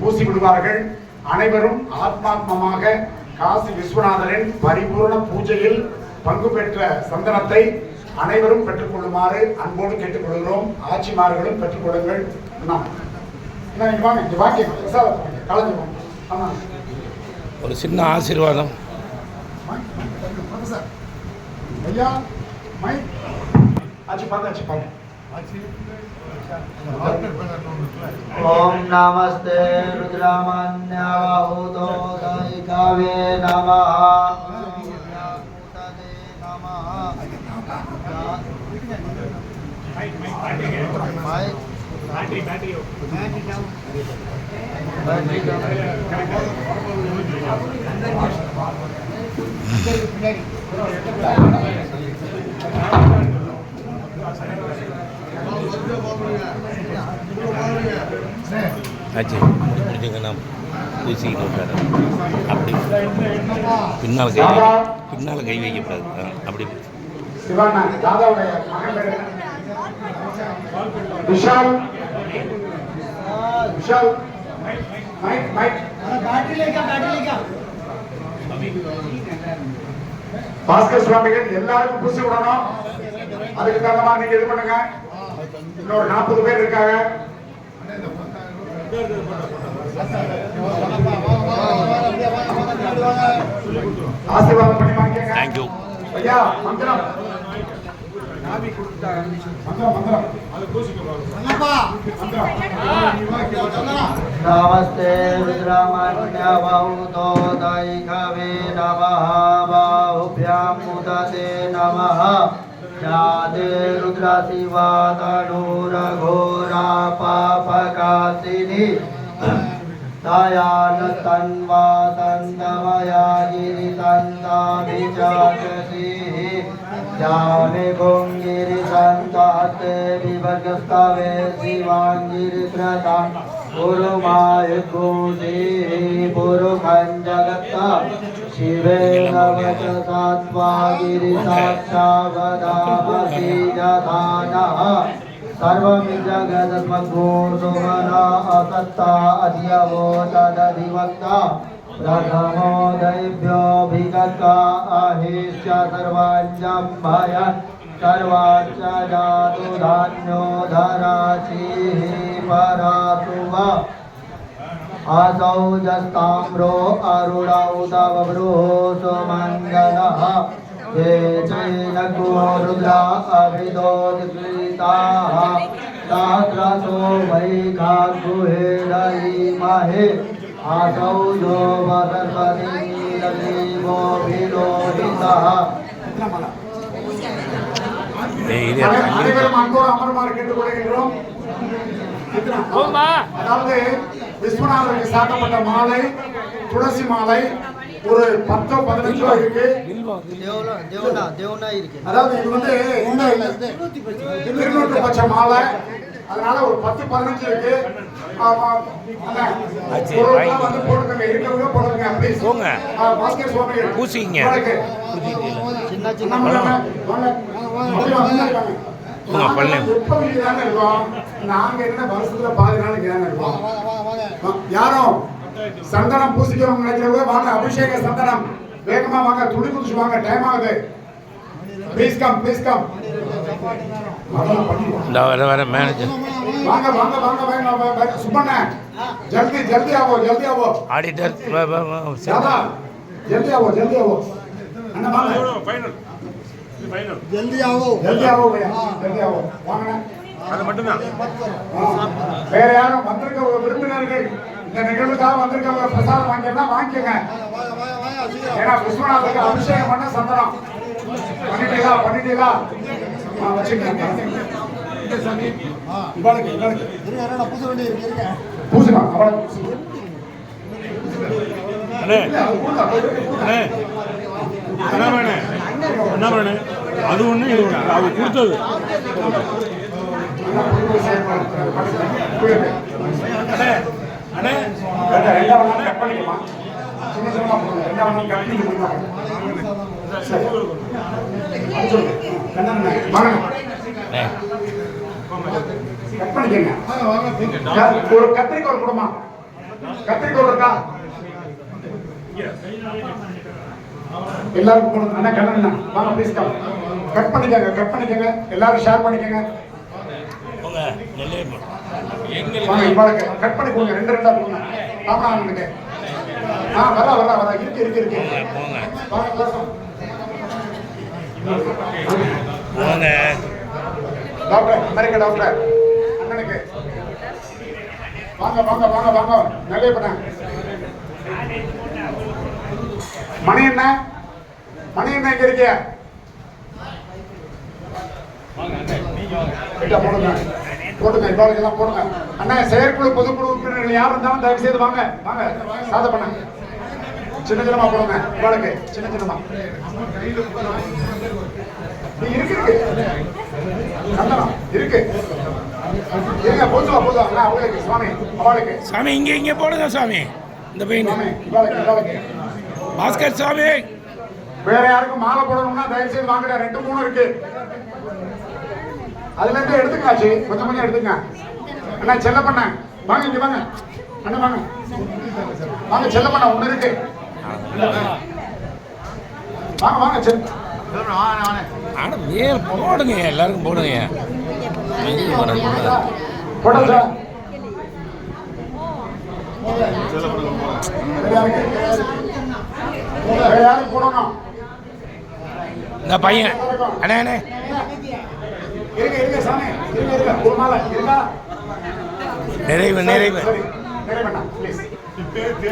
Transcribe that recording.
பூசி விடுவார்கள் அனைவரும் ஆத்மாத்மமாக காசி விஸ்வநாதரின் பரிபூர்ண பூஜையில் பங்கு பெற்ற சந்தனத்தை அனைவரும் பெற்றுக்கொள்ளுமாறு அன்போடு கேட்டுக்கொள்கிறோம். ஆட்சிமார்களும் பெற்றுக்கொள்ளுங்கள். ஒரு சின்ன ஆசீர்வாதம். ஐயா மை ஆச்சு பார்த்தாச்சு பாருங்க ओम नमस्ते रुद्रामान्याहूतो दायिकावे नमः। बैटरी बैटरी बैटरी ஆச்சு. முடிஞ்சுங்கன்னா பூசிக்கிட்டு விட்டாரு அப்படி பின்னால் கை பின்னால் கை வைக்கக்கூடாது அப்படி. சிவானா தாதாவுடைய மகன் பேரு என்ன? விஷால். விஷால். மைக் பாஸ்கர் சுவாமிகள் எல்லாருக்கும் பூசி விடணும். அதுக்கு தகுந்த மாதிரி நீங்க இது பண்ணுங்க. இன்னொரு நாற்பது பேர் இருக்காங்க ஆசீர்வாதம் பண்ணி வாங்கிக்கங்க தேங்க்யூ ஐயா மந்திரம் மந்திரம் மந்திரம் மந்திரம் नमस्ते रुद्रमन्यवहुतो दैकवे नमः बाहुभ्यां मुदते नमः राधे रुद्रा शिवा तनूरघोरा पापकासिनि दयान तन्वा तन्तमया गिरितन्ताभिचाकसिः जामि भुङ्गिरिसन्तात् विभगस्तवे शिवाङ्गिरित्रता गुरुमाय घोषेः पुरुखं जगत्ता शिवेन वचसा त्वा गिरिसाक्षावदामसि यथानः सर्वमि जगदस्मद्भूर्सुमना असत्ता अधियवो तदधिवक्ता प्रथमो दैव्योऽभिगता अहिश्च सर्वाञ्जम्भय सर्वाच्च जातु धान्यो धराचिः वरातु वा। आसौ जस्ताम्रो अरुणौ तवब्रुहो सुमङ्गलः ये चैनगो रुद्रा अभिदोद्गीताः सहस्रसो वै खागुहे दहीमहे आसौ जो वसस्वती அனைவரும் அன்போடு அமருமாறு கேட்டுக்கொள்கின்றோம். அதாவது விஸ்வநாதருக்கு சாட்டப்பட்ட மாலை துளசி மாலை ஒரு பத்தோ பதினஞ்சோ இருக்கு. அதாவது இது வந்து திருநூற்று பட்ச மாலை. அதனால ஒரு பத்து பதினஞ்சு இருக்கு. போங்க. பள்ளம். நாங்க என்ன வருஷத்துல பாதி நாள் இங்க தாங்க இருக்கோம் வா, யாரும் சந்தனம் பூசிக்கிறவங்க நினைக்கிறவங்க வாங்க அபிஷேக சந்தனம். வேகமா வாங்க துணி குதிச்சு வாங்க டைம் ஆகுது. ப்ளீஸ் கம் ப்ளீஸ் கம் இந்த வர வர மேனேஜர் ஜல்தி ஜல்தி ஆவோ ஜல்தி ஆவோ. ஆடிட்டர் ஜல்தி ஆவோ ஜல்தி ஆவோ. ஜல்தி ஆவோ. ஜல்தி ஆவோ ஜல்தி ஆவோ. வாங்கண்ணா. அது மட்டும்தான். வேற யாரும் வந்திருக்க விரும்பினர்கள் இந்த நிகழ்வுக்காக வந்திருக்க பிரசாதம் வாங்கினா வாங்கிக்கங்க. ஏன்னா விஸ்வநாதருக்கு அபிஷேகம் பண்ண சந்தனம். பண்ணிட்டீங்களா பண்ணிட்டீங்களா? ஆ, என்ன பண்ணு அது ஒண்ணு இது அது கொடுத்தது அண்ணே அண்ணே கட் பண்ணிக்கமா சின்ன கட் சரி கட் வாங்க ஒரு கத்திரிக்காய் கொடுமா கத்திரிக்கோள் இருக்கா எல்லாருக்கும் போகணும் அண்ணா கண்ணா வாங்க ப்ளீஸ் கம் கட் பண்ணிக்கங்க கட் பண்ணிக்கங்க எல்லாரும் ஷேர் பண்ணிக்கங்க கட் பண்ணி போங்க ரெண்டு ரெண்டா போங்க ஆமா அவனுக்கு ஆ வரா வரா வரா இருக்கு இருக்கு இருக்கு போங்க வாங்க போங்க. டாக்டர் அமெரிக்க டாக்டர். அண்ணனுக்கு. வாங்க வாங்க வாங்க வாங்க. நல்லே பண்ண மணி என்ன? மணி என்ன எங்க இருக்கிய போடுங்க. போடுங்க இவ்வாளுக்கு போடுங்க. அண்ணா செயற்குழு பொதுக்குழு உறுப்பினர்கள் யார் இருந்தாலும் தயவு செய்து வாங்க. வாங்க சாத பண்ண. சின்ன சின்னமா போடுங்க இவ்வாளுக்கு. சின்ன சின்னமா. சாமி இங்கே இங்கே போடுங்க சாமி. இந்த பையன். பாஸ்கர் சாமி. வேற யாருக்கும் மாலை போடணும்னா தயவு செய்து வாங்குற ரெண்டு மூணு இருக்கு. அதுல இருந்து எடுத்துக்காச்சு கொஞ்சம் கொஞ்சம் எடுத்துங்க அண்ணா செல்ல பண்ண வாங்க இங்க வாங்க. அண்ணா வாங்க. வாங்க செல்ல பண்ண ஒண்ணு இருக்கு. வாங்க வாங்க செல் ஆனா மேல் போடுங்க எல்லாருக்கும் போடுங்க. இந்த பையன். அண்ணே அண்ணே. இருங்க இருங்க சாமி. இருங்க இருங்க. ஒரு மாலை இருக்கா? நிறைவு நிறைவு.